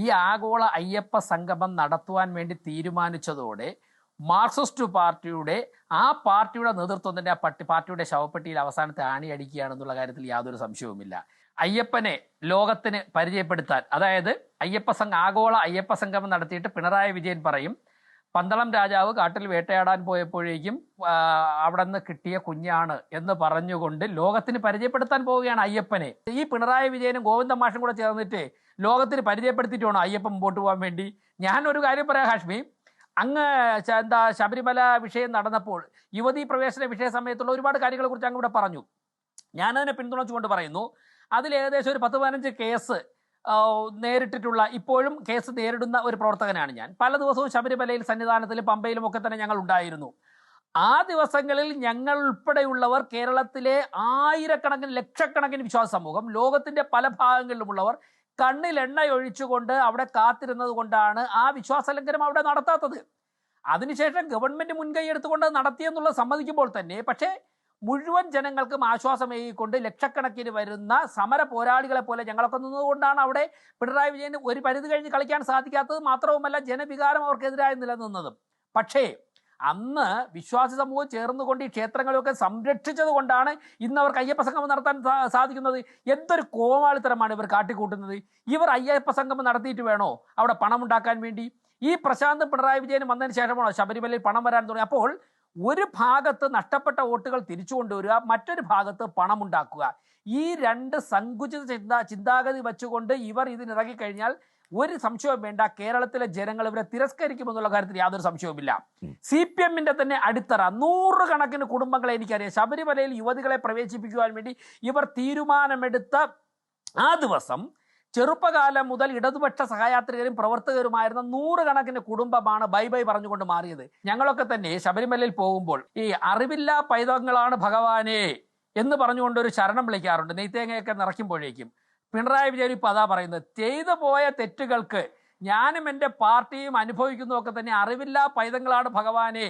ഈ ആഗോള അയ്യപ്പ സംഗമം നടത്തുവാൻ വേണ്ടി തീരുമാനിച്ചതോടെ മാർക്സിസ്റ്റ് പാർട്ടിയുടെ ആ പാർട്ടിയുടെ നേതൃത്വം തന്നെ ആ പട്ടി പാർട്ടിയുടെ ശവപ്പെട്ടിയിൽ അവസാനത്തെ ആണി അടിക്കുകയാണെന്നുള്ള കാര്യത്തിൽ യാതൊരു സംശയവുമില്ല. അയ്യപ്പനെ ലോകത്തിന് പരിചയപ്പെടുത്താൻ അതായത് അയ്യപ്പ സംഘ ആഗോള അയ്യപ്പ സംഗമം നടത്തിയിട്ട് പിണറായി വിജയൻ പറയും പന്തളം രാജാവ് കാട്ടിൽ വേട്ടയാടാൻ പോയപ്പോഴേക്കും അവിടെ നിന്ന് കിട്ടിയ കുഞ്ഞാണ് എന്ന് പറഞ്ഞുകൊണ്ട് ലോകത്തിന് പരിചയപ്പെടുത്താൻ പോവുകയാണ് അയ്യപ്പനെ. ഈ പിണറായി വിജയനും ഗോവിന്ദ മാഷും കൂടെ ചേർന്നിട്ട് ലോകത്തിന് പരിചയപ്പെടുത്തിയിട്ട് വേണം അയ്യപ്പൻ മുമ്പോട്ട് പോകാൻ വേണ്ടി. ഞാൻ ഒരു കാര്യം പറയാം ഹാഷ്മി. അങ്ങ് എന്താ ശബരിമല വിഷയം നടന്നപ്പോൾ യുവതീ പ്രവേശന വിഷയ സമയത്തുള്ള ഒരുപാട് കാര്യങ്ങളെ കുറിച്ച് അങ്ങ് ഇവിടെ പറഞ്ഞു. ഞാനതിനെ പിന്തുണച്ചുകൊണ്ട് പറയുന്നു. അതിൽ ഏകദേശം ഒരു പത്ത് പതിനഞ്ച് കേസ് നേരിട്ടിട്ടുള്ള ഇപ്പോഴും കേസ് നേരിടുന്ന ഒരു പ്രവർത്തകനാണ് ഞാൻ. പല ദിവസവും ശബരിമലയിൽ സന്നിധാനത്തിലും പമ്പയിലും ഒക്കെ തന്നെ ഞങ്ങൾ ഉണ്ടായിരുന്നു. ആ ദിവസങ്ങളിൽ ഞങ്ങൾ ഉൾപ്പെടെയുള്ളവർ കേരളത്തിലെ ആയിരക്കണക്കിന് ലക്ഷക്കണക്കിന് വിശ്വാസ സമൂഹം ലോകത്തിന്റെ പല ഭാഗങ്ങളിലുമുള്ളവർ കണ്ണിൽ എണ്ണ ഒഴിച്ചുകൊണ്ട് അവിടെ കാത്തിരുന്നത് കൊണ്ടാണ് ആ വിശ്വാസ ലംഘനം അവിടെ നടത്താത്തത്. അതിനുശേഷം ഗവൺമെന്റ് മുൻകൈ എടുത്തുകൊണ്ട് നടത്തിയെന്നുള്ളത് സമ്മതിക്കുമ്പോൾ തന്നെ പക്ഷേ മുഴുവൻ ജനങ്ങൾക്കും ആശ്വാസമേകിക്കൊണ്ട് ലക്ഷക്കണക്കിന് വരുന്ന സമര പോരാളികളെ പോലെ ഞങ്ങളൊക്കെ നിന്നതുകൊണ്ടാണ് അവിടെ പിണറായി വിജയന് ഒരു പരിധി കഴിഞ്ഞ് കളിക്കാൻ സാധിക്കാത്തത് മാത്രവുമല്ല ജനവികാരം അവർക്കെതിരായി നിലനിന്നതും. പക്ഷേ അന്ന് വിശ്വാസി സമൂഹം ചേർന്നുകൊണ്ട് ഈ ക്ഷേത്രങ്ങളൊക്കെ സംരക്ഷിച്ചത് കൊണ്ടാണ് ഇന്ന് അവർക്ക് അയ്യപ്പ സംഗമം നടത്താൻ സാധിക്കുന്നത്. എന്തൊരു കോമാളിത്തരമാണ് ഇവർ കാട്ടിക്കൂട്ടുന്നത്. ഇവർ അയ്യപ്പ സംഗമം നടത്തിയിട്ട് വേണോ? അവിടെ പണം ഉണ്ടാക്കാൻ വേണ്ടി. ഈ പ്രശാന്ത് പിണറായി വിജയൻ വന്നതിന് ശേഷമാണോ ശബരിമലയിൽ പണം വരാൻ തുടങ്ങി അപ്പോൾ ഒരു ഭാഗത്ത് നഷ്ടപ്പെട്ട വോട്ടുകൾ തിരിച്ചു കൊണ്ടുവരിക മറ്റൊരു ഭാഗത്ത് പണമുണ്ടാക്കുക. ഈ രണ്ട് സങ്കുചിത ചിന്ത ചിന്താഗതി വെച്ചുകൊണ്ട് ഇവർ ഇതിനിറങ്ങിക്കഴിഞ്ഞാൽ ഒരു സംശയവും വേണ്ട. കേരളത്തിലെ ജനങ്ങൾ ഇവരെ തിരസ്കരിക്കുമെന്നുള്ള കാര്യത്തിൽ യാതൊരു സംശയവുമില്ല. സി പി എമ്മിന്റെ തന്നെ അടിത്തറ. നൂറുകണക്കിന് കുടുംബങ്ങളെ എനിക്കറിയാം. ശബരിമലയിൽ യുവതികളെ പ്രവേശിപ്പിക്കുവാൻ വേണ്ടി ഇവർ തീരുമാനമെടുത്ത ആ ദിവസം ചെറുപ്പകാലം മുതൽ ഇടതുപക്ഷ സഹയാത്രികരും പ്രവർത്തകരുമായിരുന്ന നൂറുകണക്കിന് കുടുംബമാണ് ബൈ ബൈ പറഞ്ഞുകൊണ്ട് മാറിയത്. ഞങ്ങളൊക്കെ തന്നെ ശബരിമലയിൽ പോകുമ്പോൾ ഈ അറിവില്ലാ പൈതങ്ങളാണ് ഭഗവാനെ എന്ന് പറഞ്ഞുകൊണ്ട് ഒരു ശരണം വിളിക്കാറുണ്ട്. നെയ്ത്തേങ്ങയൊക്കെ നിറയ്ക്കുമ്പോഴേക്കും പിണറായി വിജയൻ ഇപ്പൊ അതാ പറയുന്നത് ചെയ്തു പോയ തെറ്റുകൾക്ക് ഞാനും എന്റെ പാർട്ടിയും അനുഭവിക്കുന്നതൊക്കെ തന്നെ അറിവില്ലാ പൈതങ്ങളാണ് ഭഗവാനെ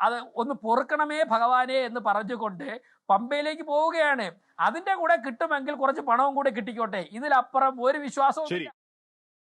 അത് ഒന്ന് പൊറുക്കണമേ ഭഗവാനെ എന്ന് പറഞ്ഞുകൊണ്ട് പമ്പയിലേക്ക് പോവുകയാണ്. അതിന്റെ കൂടെ കിട്ടുമെങ്കിൽ കുറച്ച് പണവും കൂടെ കിട്ടിക്കോട്ടെ. ഇതിലപ്പുറം ഒരു വിശ്വാസവും